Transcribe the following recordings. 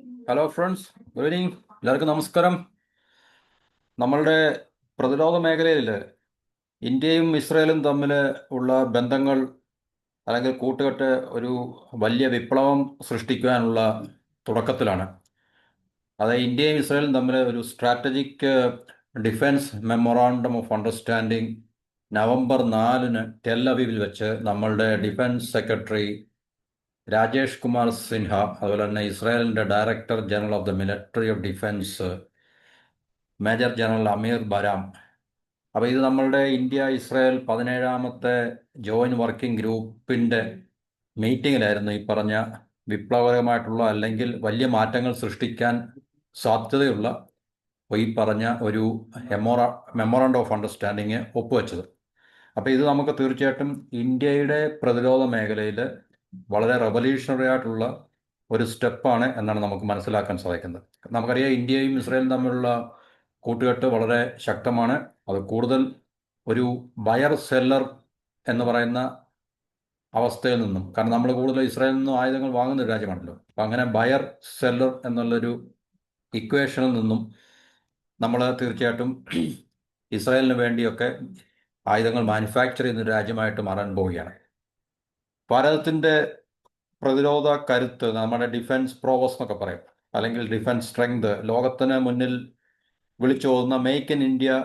Hello friends good evening എല്ലാവർക്കും നമസ്കാരം. നമ്മളുടെ പ്രതിരോധ മേഖലയിൽ ഇന്ത്യയും ഇസ്രയേലും തമ്മിൽ ഉള്ള ബന്ധങ്ങൾ അല്ലെങ്കിൽ കൂട്ടുകെട്ട് ഒരു വലിയ വിപ്ലവം സൃഷ്ടിക്കുവാനുള്ള തുടക്കത്തിലാണ്. അത് ഇന്ത്യയും ഇസ്രയേലും തമ്മിൽ ഒരു strategic defence memorandum of understanding November നാലിന് ടെൽ വെച്ച് നമ്മളുടെ ഡിഫൻസ് സെക്രട്ടറി രാജേഷ് കുമാർ സിൻഹ അതുപോലെ തന്നെ ഇസ്രായേലിന്റെ director general of the military of defence major general Amir Baram. അപ്പോൾ ഇത് നമ്മളുടെ ഇന്ത്യ ഇസ്രായേൽ പതിനേഴാമത്തെ ജോയിന്റ് വർക്കിംഗ് ഗ്രൂപ്പിന്റെ മീറ്റിങ്ങിലായിരുന്നു ഈ പറഞ്ഞ വിപ്ലവകരമായിട്ടുള്ള അല്ലെങ്കിൽ വലിയ മാറ്റങ്ങൾ സൃഷ്ടിക്കാൻ സാധ്യതയുള്ള ഈ പറഞ്ഞ ഒരു മെമ്മോറ മെമ്മോറാണ്ടം ഓഫ് അണ്ടർസ്റ്റാൻഡിങ് ഒപ്പുവെച്ചത്. അപ്പോൾ ഇത് നമുക്ക് തീർച്ചയായിട്ടും ഇന്ത്യയുടെ പ്രതിരോധ മേഖലയിൽ വളരെ റെവല്യൂഷണറി ആയിട്ടുള്ള ഒരു സ്റ്റെപ്പാണ് എന്നാണ് നമുക്ക് മനസ്സിലാക്കാൻ സാധിക്കുന്നത്. നമുക്കറിയാം ഇന്ത്യയും ഇസ്രായേലും തമ്മിലുള്ള കൂട്ടുകെട്ട് വളരെ ശക്തമാണ്. അത് കൂടുതൽ ഒരു ബയർ സെല്ലർ എന്ന് പറയുന്ന അവസ്ഥയിൽ നിന്നും കാരണം നമ്മൾ കൂടുതൽ ഇസ്രായേലിൽ നിന്നും ആയുധങ്ങൾ വാങ്ങുന്ന ഒരു രാജ്യമാണല്ലോ. അപ്പം അങ്ങനെ ബയർ സെല്ലർ എന്നുള്ളൊരു ഇക്വേഷനിൽ നിന്നും നമ്മൾ തീർച്ചയായിട്ടും ഇസ്രായേലിന് വേണ്ടിയൊക്കെ ആയുധങ്ങൾ മാനുഫാക്ചർ ചെയ്യുന്ന രാജ്യമായിട്ട് മാറാൻ പോവുകയാണ്. ഭാരതത്തിന്റെ പ്രതിരോധ കരുത്ത് നമ്മുടെ ഡിഫൻസ് പ്രോവസ് എന്നൊക്കെ പറയും. അല്ലെങ്കിൽ ഡിഫൻസ് സ്ട്രെങ്ത് ലോകത്തിന് മുന്നിൽ വിളിച്ചോതുന്ന മേക്ക് ഇൻ ഇന്ത്യ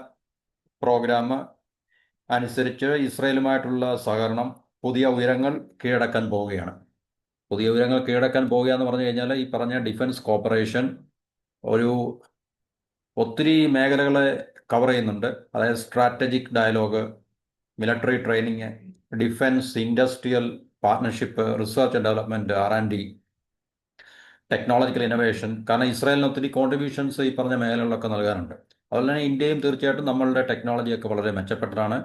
പ്രോഗ്രാം അനുസരിച്ച് ഇസ്രയേലുമായിട്ടുള്ള സഹകരണം പുതിയ ഉയരങ്ങൾ കീഴടക്കാൻ പോവുകയാണ്. പുതിയ ഉയരങ്ങൾ കീഴടക്കാൻ പോവുക എന്ന് പറഞ്ഞു കഴിഞ്ഞാൽ ഈ പറഞ്ഞ ഡിഫൻസ് കോപ്പറേഷൻ ഒരു ഒത്തിരി മേഖലകളെ കവർ ചെയ്യുന്നുണ്ട്. അതായത് strategic dialogue military training defence industrial partnership research and development R and D technological innovation കാരണം ഇസ്രായേലിന് ഒത്തിരി കോൺട്രിബ്യൂഷൻസ് ഈ പറഞ്ഞ മേഖലകളിലൊക്കെ നൽകാറുണ്ട്. അതുപോലെ തന്നെ ഇന്ത്യയും തീർച്ചയായിട്ടും നമ്മളുടെ ടെക്നോളജിയൊക്കെ വളരെ മെച്ചപ്പെട്ടതാണ്.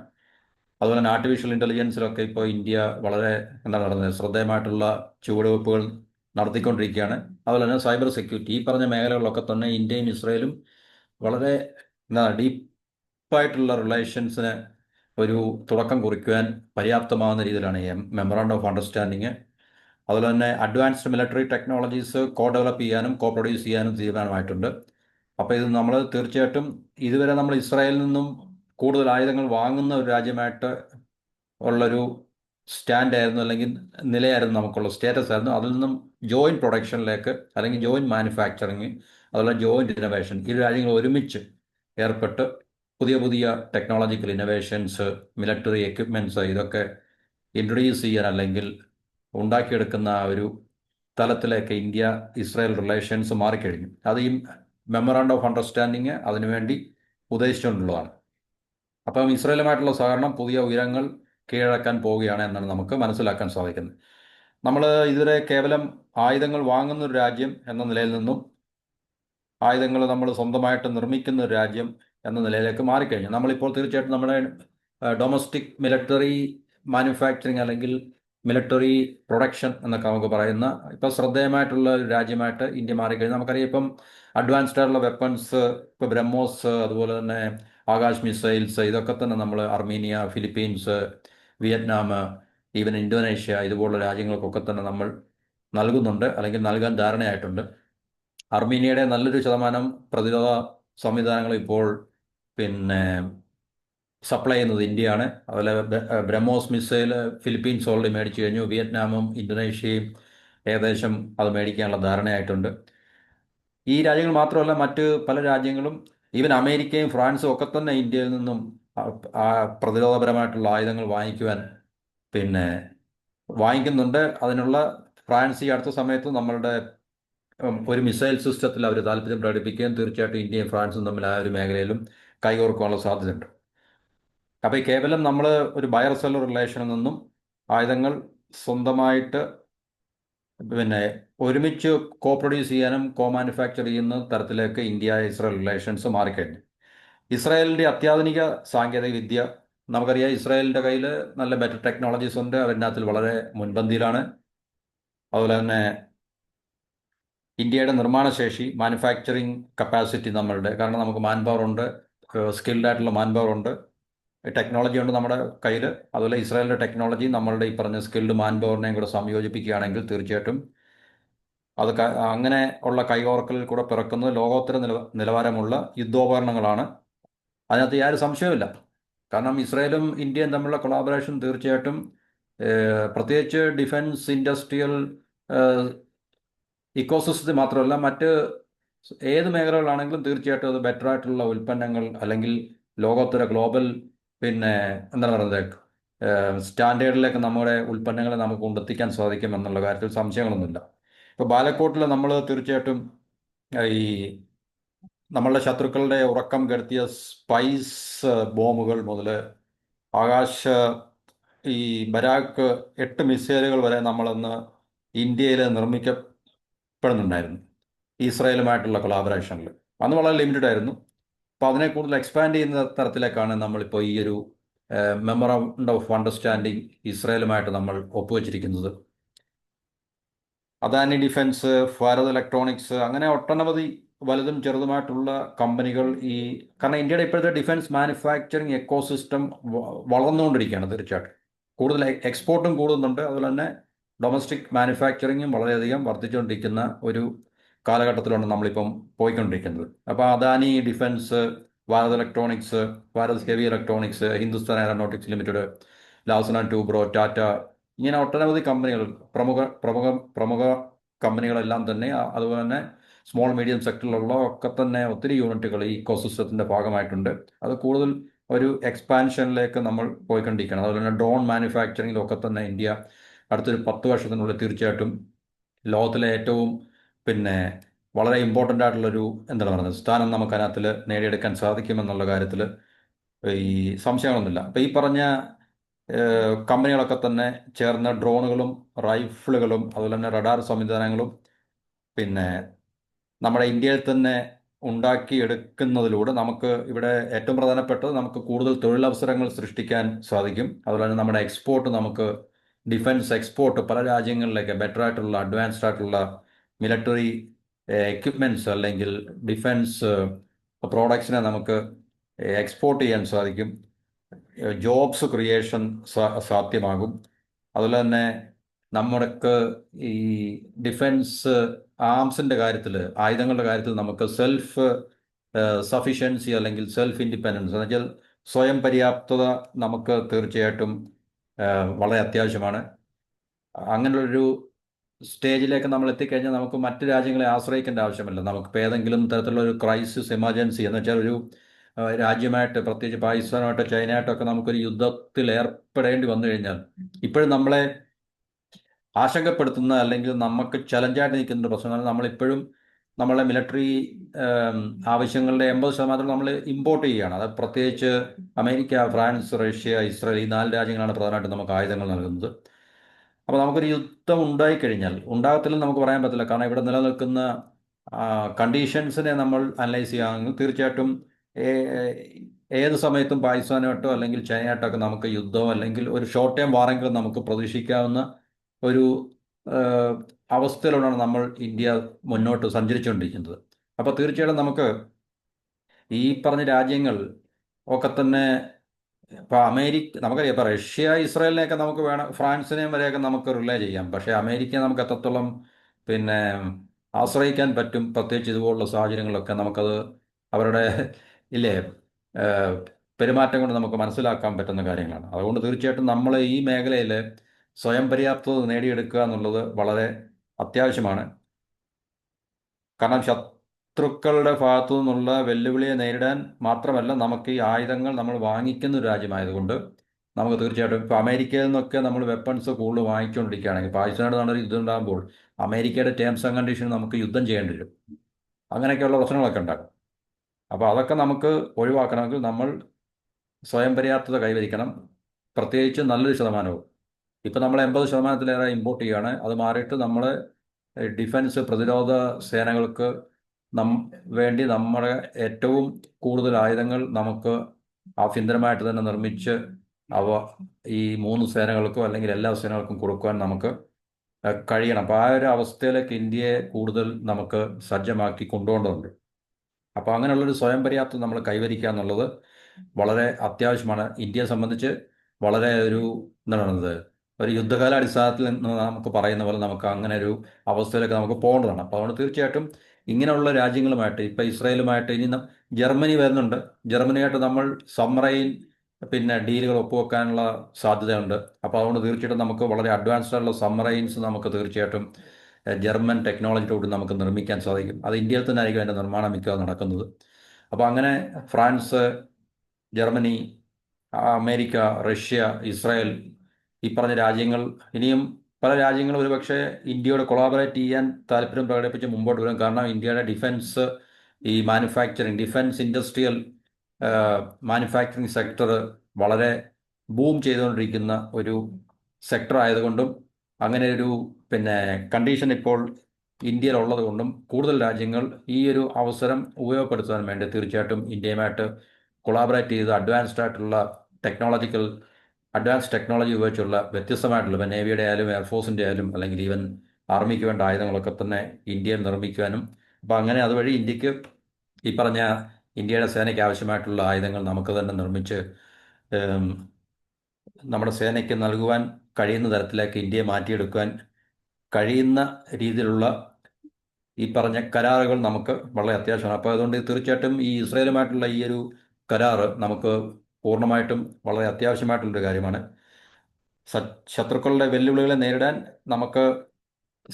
അതുപോലെ തന്നെ ആർട്ടിഫിഷ്യൽ ഇന്റലിജൻസിലൊക്കെ ഇപ്പോൾ ഇന്ത്യ വളരെ എന്താ പറയുന്നത് ശ്രദ്ധേയമായിട്ടുള്ള ചുവടുവെപ്പുകൾ നടത്തിക്കൊണ്ടിരിക്കുകയാണ്. അതുപോലെ തന്നെ സൈബർ സെക്യൂരിറ്റി ഈ പറഞ്ഞ മേഖലകളിലൊക്കെ തന്നെ ഇന്ത്യയും ഇസ്രായേലും വളരെ എന്താ ഡീപ്പായിട്ടുള്ള റിലേഷൻസിന് ഒരു തുടക്കം കുറിക്കുവാൻ പര്യാപ്തമാകുന്ന രീതിയിലാണ് മെമ്മറാണ്ടം ഓഫ് അണ്ടർസ്റ്റാൻഡിങ് അതുപോലെ തന്നെ advanced military technologies co develop ചെയ്യാനും കോ പ്രൊഡ്യൂസ് ചെയ്യാനും തീരുമാനമായിട്ടുണ്ട്. അപ്പോൾ ഇത് നമ്മൾ തീർച്ചയായിട്ടും ഇതുവരെ നമ്മൾ ഇസ്രായേലിൽ നിന്നും കൂടുതൽ ആയുധങ്ങൾ വാങ്ങുന്ന ഒരു രാജ്യമായിട്ട് ഉള്ളൊരു സ്റ്റാൻഡ് ആയിരുന്നു അല്ലെങ്കിൽ നിലയായിരുന്നു നമുക്കുള്ള സ്റ്റേറ്റസ് ആയിരുന്നു. അതിൽ നിന്നും ജോയിന്റ് പ്രൊഡക്ഷനിലേക്ക് അല്ലെങ്കിൽ ജോയിന്റ് മാനുഫാക്ചറിങ് അതുപോലെ ജോയിന്റ് ഇന്നോവേഷൻ ഈ രാജ്യങ്ങൾ ഒരുമിച്ച് ഏർപ്പെട്ട് പുതിയ പുതിയ ടെക്നോളജിക്കൽ ഇന്നോവേഷൻസ് മിലിറ്ററി എക്യുപ്മെന്റ്സ് ഇതൊക്കെ ഇൻട്രൊഡ്യൂസ് ചെയ്യാൻ അല്ലെങ്കിൽ ഉണ്ടാക്കിയെടുക്കുന്ന ഒരു തലത്തിലേക്ക് ഇന്ത്യ ഇസ്രായേൽ റിലേഷൻസ് മാറിക്കഴിഞ്ഞു. അത് ഈ മെമ്മറാണ്ട് ഓഫ് അണ്ടർസ്റ്റാൻഡിങ് അതിനുവേണ്ടി ഉദ്ദേശിച്ചുകൊണ്ടുള്ളതാണ്. അപ്പം ഇസ്രായേലുമായിട്ടുള്ള സഹകരണം പുതിയ ഉയരങ്ങൾ കീഴടക്കാൻ പോവുകയാണ് എന്നാണ് നമുക്ക് മനസ്സിലാക്കാൻ സാധിക്കുന്നത്. നമ്മൾ ഇതുവരെ കേവലം ആയുധങ്ങൾ വാങ്ങുന്ന ഒരു രാജ്യം എന്ന നിലയിൽ നിന്നും ആയുധങ്ങൾ നമ്മൾ സ്വന്തമായിട്ട് നിർമ്മിക്കുന്ന ഒരു രാജ്യം എന്ന നിലയിലേക്ക് മാറിക്കഴിഞ്ഞു. നമ്മളിപ്പോൾ തീർച്ചയായിട്ടും നമ്മുടെ ഡൊമസ്റ്റിക് മിലിറ്ററി മാനുഫാക്ചറിങ് അല്ലെങ്കിൽ മിലിറ്ററി പ്രൊഡക്ഷൻ എന്നൊക്കെ നമുക്ക് പറയുന്ന ഇപ്പോൾ ശ്രദ്ധേയമായിട്ടുള്ള ഒരു രാജ്യമായിട്ട് ഇന്ത്യ മാറിക്കഴിഞ്ഞു. നമുക്കറിയാം ഇപ്പം അഡ്വാൻസ്ഡ് ആയിട്ടുള്ള വെപ്പൺസ് ഇപ്പോൾ ബ്രഹ്മോസ് അതുപോലെ തന്നെ ആകാശ് മിസൈൽസ് ഇതൊക്കെ തന്നെ നമ്മൾ Armenia Philippines Vietnam even Indonesia ഇതുപോലുള്ള രാജ്യങ്ങൾക്കൊക്കെ തന്നെ നമ്മൾ നൽകുന്നുണ്ട് അല്ലെങ്കിൽ നൽകാൻ ധാരണയായിട്ടുണ്ട്. അർമീനിയയുടെ നല്ലൊരു ശതമാനം പ്രതിരോധ സംവിധാനങ്ങൾ ഇപ്പോൾ പിന്നെ സപ്ലൈ ചെയ്യുന്നത് ഇന്ത്യയാണ്. അതുപോലെ ബ്രഹ്മോസ് മിസൈൽ ഫിലിപ്പീൻസ് ഓൾറെഡി മേടിച്ചു കഴിഞ്ഞു. വിയറ്റ്നാമും ഇന്തോനേഷ്യയും ഏകദേശം അത് മേടിക്കാനുള്ള ധാരണയായിട്ടുണ്ട്. ഈ രാജ്യങ്ങൾ മാത്രമല്ല മറ്റ് പല രാജ്യങ്ങളും ഈവൻ അമേരിക്കയും ഫ്രാൻസും ഒക്കെ തന്നെ ഇന്ത്യയിൽ നിന്നും പ്രതിരോധപരമായിട്ടുള്ള ആയുധങ്ങൾ വാങ്ങിക്കുവാൻ പിന്നെ വാങ്ങിക്കുന്നുണ്ട്. അതിനുള്ള ഫ്രാൻസ് ഈ അടുത്ത സമയത്ത് നമ്മളുടെ ഒരു മിസൈൽ സിസ്റ്റത്തിൽ അവർ താല്പര്യം പ്രകടിപ്പിക്കുകയും തീർച്ചയായിട്ടും ഇന്ത്യയും ഫ്രാൻസും തമ്മിൽ ആ ഒരു മേഖലയിലും കൈകോർക്കാനുള്ള സാധ്യതയുണ്ട്. അപ്പോൾ ഈ കേവലം നമ്മൾ ഒരു ബയർ സെല്ലർ റിലേഷനിൽ നിന്നും ആയുധങ്ങൾ സ്വന്തമായിട്ട് പിന്നെ ഒരുമിച്ച് കോ പ്രൊഡ്യൂസ് ചെയ്യാനും കോ മാനുഫാക്ചർ ചെയ്യുന്ന തരത്തിലേക്ക് ഇന്ത്യ ഇസ്രായേൽ റിലേഷൻസ് മാറിക്കഴിഞ്ഞു. ഇസ്രായേലിന്റെ അത്യാധുനിക സാങ്കേതിക വിദ്യ നമുക്കറിയാം ഇസ്രായേലിന്റെ കയ്യിൽ നല്ല ബെറ്റർ ടെക്നോളജീസ് ഉണ്ട്. അവരിനകത്തിൽ വളരെ മുൻപന്തിയിലാണ്. അതുപോലെ തന്നെ ഇന്ത്യയുടെ നിർമ്മാണശേഷി മാനുഫാക്ചറിങ് കപ്പാസിറ്റി നമ്മളുടെ കാരണം നമുക്ക് മാൻ പവർ ഉണ്ട്. സ്കിൽഡ് ആയിട്ടുള്ള മാൻ പവർ ഉണ്ട് ടെക്നോളജി ഉണ്ട് നമ്മുടെ കയ്യിൽ അതുപോലെ ഇസ്രായേലിന്റെ ടെക്നോളജി നമ്മളുടെ ഈ പറഞ്ഞ സ്കിൽഡ് മാൻ പവറിനെയും കൂടെ സംയോജിപ്പിക്കുകയാണെങ്കിൽ തീർച്ചയായിട്ടും അത് അങ്ങനെ ഉള്ള കൈകോർക്കലിൽ കൂടെ പിറക്കുന്നത് ലോകോത്തര നില നിലവാരമുള്ള യുദ്ധോപകരണങ്ങളാണ്. അതിനകത്ത് യാതൊരു സംശയവുമില്ല. കാരണം ഇസ്രായേലും ഇന്ത്യയും തമ്മിലുള്ള കൊളാബറേഷൻ തീർച്ചയായിട്ടും പ്രത്യേകിച്ച് ഡിഫൻസ് ഇൻഡസ്ട്രിയൽ ഇക്കോസിസ്റ്റത്തിൽ മാത്രമല്ല മറ്റ് ഏത് മേഖലകളാണെങ്കിലും തീർച്ചയായിട്ടും അത് ബെറ്റർ ആയിട്ടുള്ള ഉൽപ്പന്നങ്ങൾ അല്ലെങ്കിൽ ലോകോത്തര ഗ്ലോബൽ പിന്നെ എന്താണ് പറയുന്നത് സ്റ്റാൻഡേർഡിലേക്ക് നമ്മുടെ ഉൽപ്പന്നങ്ങളെ നമുക്ക് കൊണ്ടെത്തിക്കാൻ സാധിക്കും എന്നുള്ള കാര്യത്തിൽ സംശയങ്ങളൊന്നുമില്ല. ഇപ്പോൾ ബാലക്കോട്ടിൽ നമ്മൾ തീർച്ചയായിട്ടും ഈ നമ്മളുടെ ശത്രുക്കളുടെ ഉറക്കം കെടുത്തിയ സ്പൈസ് ബോംബുകൾ മുതൽ ആകാശ ഈ ബരാക്ക് എട്ട് മിസൈലുകൾ വരെ നമ്മളന്ന് ഇന്ത്യയിൽ നിർമ്മിക്കപ്പെടുന്നുണ്ടായിരുന്നു. ഇസ്രായേലുമായിട്ടുള്ള കൊളാബറേഷനിൽ അന്ന് വളരെ ലിമിറ്റഡ് ആയിരുന്നു. അപ്പോൾ അതിനെ കൂടുതൽ എക്സ്പാൻഡ് ചെയ്യുന്ന തരത്തിലേക്കാണ് നമ്മളിപ്പോൾ ഈ ഒരു മെമ്മറണ്ടം ഓഫ് അണ്ടർസ്റ്റാൻഡിങ് ഇസ്രായേലുമായിട്ട് നമ്മൾ ഒപ്പുവെച്ചിരിക്കുന്നത്. അദാനി ഡിഫൻസ് ഭാരത് ഇലക്ട്രോണിക്സ് അങ്ങനെ ഒട്ടനവധി വലുതും ചെറുതുമായിട്ടുള്ള കമ്പനികൾ ഈ കാരണം ഇന്ത്യയുടെ ഇപ്പോഴത്തെ ഡിഫൻസ് മാനുഫാക്ചറിങ് എക്കോസിസ്റ്റം വളർന്നുകൊണ്ടിരിക്കുകയാണ് തീർച്ചയായിട്ടും. കൂടുതൽ എക്സ്പോർട്ടും കൂടുന്നുണ്ട്. അതുപോലെ തന്നെ ഡൊമസ്റ്റിക് മാനുഫാക്ചറിങ്ങും വളരെയധികം വർദ്ധിച്ചുകൊണ്ടിരിക്കുന്ന ഒരു കാലഘട്ടത്തിലാണ് നമ്മളിപ്പം പോയിക്കൊണ്ടിരിക്കുന്നത്. അപ്പോൾ Adani Defence Bharat Electronics Bharat Heavy Electronics Hindustan Aeronautics Limited Larsen and Toubro Tata ഇങ്ങനെ ഒട്ടനവധി കമ്പനികൾ പ്രമുഖ പ്രമുഖ പ്രമുഖ കമ്പനികളെല്ലാം തന്നെ അതുപോലെ തന്നെ സ്മോൾ മീഡിയം സെക്ടറിലുള്ള ഒക്കെ തന്നെ ഒത്തിരി യൂണിറ്റുകൾ ഈ ഇക്കോസിസ്റ്റത്തിന്റെ ഭാഗമായിട്ടുണ്ട്. അത് കൂടുതൽ ഒരു എക്സ്പാൻഷനിലേക്ക് നമ്മൾ പോയിക്കൊണ്ടിരിക്കണം അതുപോലെ തന്നെ ഡ്രോൺ മാനുഫാക്ചറിങ്ങിലൊക്കെ തന്നെ ഇന്ത്യ അടുത്തൊരു പത്ത് വർഷത്തിനുള്ളിൽ തീർച്ചയായിട്ടും ലോകത്തിലെ ഏറ്റവും പിന്നെ വളരെ ഇമ്പോർട്ടന്റ് ആയിട്ടുള്ളൊരു എന്താണ് പറയുന്നത് സ്ഥാനം നമുക്ക് അതിനകത്തിൽ നേടിയെടുക്കാൻ സാധിക്കുമെന്നുള്ള കാര്യത്തിൽ ഈ സംശയങ്ങളൊന്നുമില്ല. അപ്പോൾ ഈ പറഞ്ഞ കമ്പനികളൊക്കെ തന്നെ ചേർന്ന ഡ്രോണുകളും റൈഫിളുകളും അതുപോലെ തന്നെ റഡാർ സംവിധാനങ്ങളും പിന്നെ നമ്മുടെ ഇന്ത്യയിൽ തന്നെ ഉണ്ടാക്കിയെടുക്കുന്നതിലൂടെ നമുക്ക് ഇവിടെ ഏറ്റവും പ്രധാനപ്പെട്ടത് നമുക്ക് കൂടുതൽ തൊഴിലവസരങ്ങൾ സൃഷ്ടിക്കാൻ സാധിക്കും. അതുപോലെ തന്നെ നമ്മുടെ എക്സ്പോർട്ട് നമുക്ക് ഡിഫൻസ് എക്സ്പോർട്ട് പല രാജ്യങ്ങളിലേക്ക് ബെറ്റർ ആയിട്ടുള്ള അഡ്വാൻസ്ഡ് ആയിട്ടുള്ള മിലിറ്ററി എക്യുപ്മെന്റ്സ് അല്ലെങ്കിൽ ഡിഫൻസ് പ്രോഡക്ട്സിനെ നമുക്ക് എക്സ്പോർട്ട് ചെയ്യാൻ സാധിക്കും. ജോബ്സ് ക്രിയേഷൻ സാധ്യമാകും. അതുപോലെ തന്നെ നമ്മൾക്ക് ഈ ഡിഫൻസ് ആംസിന്റെ കാര്യത്തിൽ ആയുധങ്ങളുടെ കാര്യത്തിൽ നമുക്ക് സെൽഫ് സഫിഷ്യൻസി അല്ലെങ്കിൽ സെൽഫ് ഇൻഡിപെൻഡൻസ് എന്ന് വെച്ചാൽ സ്വയം പര്യാപ്തത നമുക്ക് തീർച്ചയായിട്ടും വളരെ അത്യാവശ്യമാണ്. അങ്ങനെയുള്ളൊരു സ്റ്റേജിലേക്ക് നമ്മൾ എത്തിക്കഴിഞ്ഞാൽ നമുക്ക് മറ്റു രാജ്യങ്ങളെ ആശ്രയിക്കേണ്ട ആവശ്യമില്ല. നമുക്കിപ്പോൾ ഏതെങ്കിലും തരത്തിലുള്ള ഒരു ക്രൈസിസ് എമർജൻസി എന്ന് വെച്ചാൽ ഒരു രാജ്യമായിട്ട് പ്രത്യേകിച്ച് പാകിസ്ഥാനുമായിട്ടോ ചൈനയായിട്ടൊക്കെ നമുക്കൊരു യുദ്ധത്തിൽ ഏർപ്പെടേണ്ടി വന്നു കഴിഞ്ഞാൽ ഇപ്പോഴും നമ്മളെ ആശങ്കപ്പെടുത്തുന്ന അല്ലെങ്കിൽ നമുക്ക് ചലഞ്ചായിട്ട് നിൽക്കുന്ന ഒരു പ്രശ്നമാണ്. നമ്മളിപ്പോഴും നമ്മളെ മിലിറ്ററി ആവശ്യങ്ങളുടെ എൺപത് ശതമാനം നമ്മൾ ഇമ്പോർട്ട് ചെയ്യുകയാണ്. അത് പ്രത്യേകിച്ച് അമേരിക്ക ഫ്രാൻസ് റഷ്യ ഇസ്രായേൽ ഈ നാല് രാജ്യങ്ങളാണ് പ്രധാനമായിട്ടും നമുക്ക് ആയുധങ്ങൾ നൽകുന്നത്. അപ്പോൾ നമുക്കൊരു യുദ്ധം ഉണ്ടായി കഴിഞ്ഞാൽ ഉണ്ടാകത്തില്ലെന്ന് നമുക്ക് പറയാൻ പറ്റില്ല കാരണം ഇവിടെ നിലനിൽക്കുന്ന കണ്ടീഷൻസിനെ നമ്മൾ അനലൈസ് ചെയ്യുകയാണെങ്കിൽ തീർച്ചയായിട്ടും ഏത് സമയത്തും പാകിസ്ഥാനായിട്ടോ അല്ലെങ്കിൽ ചൈനയായിട്ടോ ഒക്കെ നമുക്ക് യുദ്ധമോ അല്ലെങ്കിൽ ഒരു ഷോർട്ട് ടൈം വാറെങ്കിലും നമുക്ക് പ്രതീക്ഷിക്കാവുന്ന ഒരു അവസ്ഥയിലൂടെയാണ് നമ്മൾ ഇന്ത്യ മുന്നോട്ട് സഞ്ചരിച്ചുകൊണ്ടിരിക്കുന്നത്. അപ്പോൾ തീർച്ചയായിട്ടും നമുക്ക് ഈ പറഞ്ഞ രാജ്യങ്ങൾ ഒക്കെ തന്നെ ഇപ്പോൾ അമേരിക്ക നമുക്കറിയാം ഇപ്പോൾ റഷ്യ ഇസ്രായേലിനെയൊക്കെ നമുക്ക് വേണം ഫ്രാൻസിനെയും വരെയൊക്കെ നമുക്ക് റിലേ ചെയ്യാം. പക്ഷേ അമേരിക്ക നമുക്ക് എത്രത്തോളം പിന്നെ ആശ്രയിക്കാൻ പറ്റും പ്രത്യേകിച്ച് ഇതുപോലുള്ള സാഹചര്യങ്ങളൊക്കെ നമുക്കത് അവരുടെ ഇല്ലേ പെരുമാറ്റം കൊണ്ട് നമുക്ക് മനസ്സിലാക്കാൻ പറ്റുന്ന കാര്യങ്ങളാണ്. അതുകൊണ്ട് തീർച്ചയായിട്ടും നമ്മൾ ഈ മേഖലയിൽ സ്വയം പര്യാപ്തത നേടിയെടുക്കുക എന്നുള്ളത് വളരെ അത്യാവശ്യമാണ്. കാരണം ശത്രുക്കളുടെ ഭാഗത്തു നിന്നുള്ള വെല്ലുവിളിയെ നേരിടാൻ മാത്രമല്ല നമുക്ക് ഈ ആയുധങ്ങൾ നമ്മൾ വാങ്ങിക്കുന്ന ഒരു രാജ്യമായതുകൊണ്ട് നമുക്ക് തീർച്ചയായിട്ടും ഇപ്പോൾ അമേരിക്കയിൽ നിന്നൊക്കെ നമ്മൾ വെപ്പൺസ് കൂടുതൽ വാങ്ങിച്ചുകൊണ്ടിരിക്കുകയാണെങ്കിൽ പാകിസ്ഥാനോട് നടന്നൊരു യുദ്ധം ഉണ്ടാകുമ്പോൾ അമേരിക്കയുടെ ടേംസ് ആൻഡ് കണ്ടീഷൻ നമുക്ക് യുദ്ധം ചെയ്യേണ്ടി വരും. അങ്ങനെയൊക്കെയുള്ള പ്രശ്നങ്ങളൊക്കെ ഉണ്ടാകും. അപ്പോൾ അതൊക്കെ നമുക്ക് ഒഴിവാക്കണമെങ്കിൽ നമ്മൾ സ്വയം പര്യാപ്തത കൈവരിക്കണം. പ്രത്യേകിച്ച് നല്ലൊരു ശതമാനവും. ഇപ്പം നമ്മൾ എൺപത് ശതമാനത്തിലേറെ ഇമ്പോർട്ട് ചെയ്യുകയാണ്. അത് മാറിയിട്ട് നമ്മൾ ഡിഫൻസ് പ്രതിരോധ സേനകൾക്ക് നം വേണ്ടി നമ്മുടെ ഏറ്റവും കൂടുതൽ ആയുധങ്ങൾ നമുക്ക് ആഭ്യന്തരമായിട്ട് തന്നെ നിർമ്മിച്ച് അവ ഈ മൂന്ന് സേനകൾക്കും അല്ലെങ്കിൽ എല്ലാ സേനകൾക്കും കൊടുക്കുവാൻ നമുക്ക് കഴിയണം. അപ്പോൾ ആ ഒരു അവസ്ഥയിലേക്ക് ഇന്ത്യയെ കൂടുതൽ നമുക്ക് സജ്ജമാക്കി കൊണ്ടുപോകേണ്ടതുണ്ട്. അപ്പോൾ അങ്ങനെയുള്ളൊരു സ്വയം പര്യാപ്തം നമ്മൾ കൈവരിക്കുക എന്നുള്ളത് വളരെ അത്യാവശ്യമാണ്. ഇന്ത്യയെ സംബന്ധിച്ച് വളരെ ഒരു എന്താണ് ഒരു ഒരു യുദ്ധകാലാടിസ്ഥാനത്തിൽ നിന്ന് നമുക്ക് പറയുന്ന പോലെ നമുക്ക് അങ്ങനെ ഒരു അവസ്ഥയിലേക്ക് നമുക്ക് പോകേണ്ടതാണ്. അപ്പോൾ അതുകൊണ്ട് തീർച്ചയായിട്ടും ഇങ്ങനെയുള്ള രാജ്യങ്ങളുമായിട്ട് ഇപ്പോൾ ഇസ്രായേലുമായിട്ട് ഇനി ജർമ്മനി വരുന്നുണ്ട്. ജർമ്മനിയായിട്ട് നമ്മൾ സബ്മറൈൻ പിന്നെ ഡീലുകൾ ഒപ്പുവെക്കാനുള്ള സാധ്യതയുണ്ട്. അപ്പോൾ അതുകൊണ്ട് തീർച്ചയായിട്ടും നമുക്ക് വളരെ അഡ്വാൻസ്ഡ് ആയിട്ടുള്ള സബ്മറൈൻസ് നമുക്ക് തീർച്ചയായിട്ടും ജർമ്മൻ ജർമ്മൻ ടെക്നോളജിയോട് നമുക്ക് നിർമ്മിക്കാൻ സാധിക്കും. അത് ഇന്ത്യയിൽ തന്നെ ആയിരിക്കും അതിന്റെ നിർമ്മാണം മിക്കവാറും നടക്കുന്നത്. അപ്പോൾ അങ്ങനെ France Germany America Russia Israel ഈ പറഞ്ഞ രാജ്യങ്ങൾ ഇനിയും പല രാജ്യങ്ങളും ഒരുപക്ഷെ ഇന്ത്യയോട് കൊളാബറേറ്റ് ചെയ്യാൻ താല്പര്യം പ്രകടിപ്പിച്ച് മുമ്പോട്ട് വരും. കാരണം ഇന്ത്യയുടെ ഡിഫൻസ് ഈ manufacturing defence industrial manufacturing sector വളരെ ബൂം ചെയ്തുകൊണ്ടിരിക്കുന്ന ഒരു സെക്ടർ ആയതുകൊണ്ടും അങ്ങനെ ഒരു പിന്നെ കണ്ടീഷൻ ഇപ്പോൾ ഇന്ത്യയിൽ കൊണ്ടും കൂടുതൽ രാജ്യങ്ങൾ ഈ ഒരു അവസരം ഉപയോഗപ്പെടുത്താൻ വേണ്ടി തീർച്ചയായിട്ടും ഇന്ത്യയുമായിട്ട് കൊളാബറേറ്റ് ചെയ്ത് അഡ്വാൻസ്ഡ് ആയിട്ടുള്ള ടെക്നോളജിക്കൽ അഡ്വാൻസ് ടെക്നോളജി ഉപയോഗിച്ചുള്ള വ്യത്യസ്തമായിട്ടുള്ള ഇപ്പം നേവിയുടെ ആയാലും എയർഫോഴ്സിന്റെ ആയാലും അല്ലെങ്കിൽ ഈവൻ ആർമിക്ക് വേണ്ട ആയുധങ്ങളൊക്കെ തന്നെ ഇന്ത്യയിൽ നിർമ്മിക്കുവാനും അപ്പോൾ അങ്ങനെ അതുവഴി ഇന്ത്യയ്ക്ക് ഈ പറഞ്ഞ ഇന്ത്യയുടെ സേനയ്ക്ക് ആവശ്യമായിട്ടുള്ള ആയുധങ്ങൾ നമുക്ക് തന്നെ നിർമ്മിച്ച് നമ്മുടെ സേനയ്ക്ക് നൽകുവാൻ കഴിയുന്ന തരത്തിലേക്ക് ഇന്ത്യയെ മാറ്റിയെടുക്കുവാൻ കഴിയുന്ന രീതിയിലുള്ള ഈ പറഞ്ഞ കരാറുകൾ നമുക്ക് വളരെ അത്യാവശ്യമാണ്. അപ്പോൾ അതുകൊണ്ട് തീർച്ചയായിട്ടും ഈ ഇസ്രയേലുമായിട്ടുള്ള ഈ ഒരു കരാറ് നമുക്ക് പൂർണമായിട്ടും വളരെ അത്യാവശ്യമായിട്ടുള്ളൊരു കാര്യമാണ്. ശത്രുക്കളുടെ വെല്ലുവിളികളെ നേരിടാൻ നമുക്ക്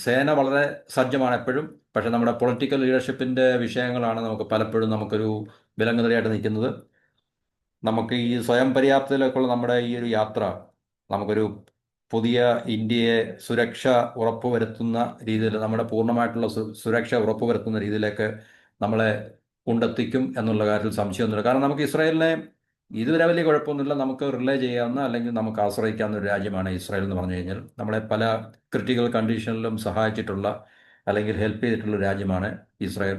സേന വളരെ സജ്ജമാണ് എപ്പോഴും. പക്ഷെ നമ്മുടെ പൊളിറ്റിക്കൽ ലീഡർഷിപ്പിന്റെ വിഷയങ്ങളാണ് നമുക്ക് പലപ്പോഴും നമുക്കൊരു വിലങ്ങുതലയായിട്ട് നിൽക്കുന്നത്. നമുക്ക് ഈ സ്വയം പര്യാപ്തതയിലേക്കുള്ള നമ്മുടെ ഈ ഒരു യാത്ര നമുക്കൊരു പുതിയ ഇന്ത്യയെ സുരക്ഷ ഉറപ്പുവരുത്തുന്ന രീതിയിൽ നമ്മുടെ പൂർണമായിട്ടുള്ള സുരക്ഷ ഉറപ്പുവരുത്തുന്ന രീതിയിലേക്ക് നമ്മളെ കൊണ്ടെത്തിക്കും എന്നുള്ള കാര്യത്തിൽ സംശയമൊന്നുമില്ല. കാരണം നമുക്ക് ഇസ്രായേലിനെ ഇതുവരെ വലിയ കുഴപ്പമൊന്നുമില്ല. നമുക്ക് റിലേ ചെയ്യാവുന്ന അല്ലെങ്കിൽ നമുക്ക് ആശ്രയിക്കാവുന്ന ഒരു രാജ്യമാണ് ഇസ്രായേൽ എന്ന് പറഞ്ഞു കഴിഞ്ഞാൽ. നമ്മളെ പല ക്രിട്ടിക്കൽ കണ്ടീഷനിലും സഹായിച്ചിട്ടുള്ള അല്ലെങ്കിൽ ഹെൽപ്പ് ചെയ്തിട്ടുള്ള രാജ്യമാണ് ഇസ്രായേൽ.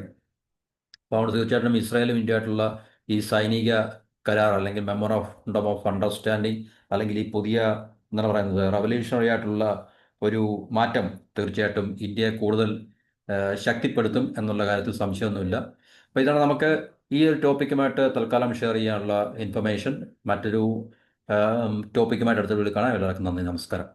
അപ്പോൾ അവിടെ തീർച്ചയായിട്ടും ഇസ്രായേലും ഇന്ത്യയായിട്ടുള്ള ഈ സൈനിക കരാർ അല്ലെങ്കിൽ മെമ്മോറണ്ടം ഓഫ് അണ്ടർസ്റ്റാൻഡിങ് അല്ലെങ്കിൽ ഈ പുതിയ എന്താണ് പറയുന്നത് റവല്യൂഷണറി ആയിട്ടുള്ള ഒരു മാറ്റം തീർച്ചയായിട്ടും ഇന്ത്യയെ കൂടുതൽ ശക്തിപ്പെടുത്തും എന്നുള്ള കാര്യത്തിൽ സംശയമൊന്നുമില്ല. അപ്പോൾ ഇതാണ് നമുക്ക് ഈ ഒരു ടോപ്പിക്കുമായിട്ട് തൽക്കാലം ഷെയർ ചെയ്യാനുള്ള ഇൻഫർമേഷൻ മറ്റൊരു ടോപ്പിക്കുമായിട്ട് അടുത്ത വീട്ടിൽ കാണാം. എല്ലാവർക്കും നന്ദി നമസ്കാരം.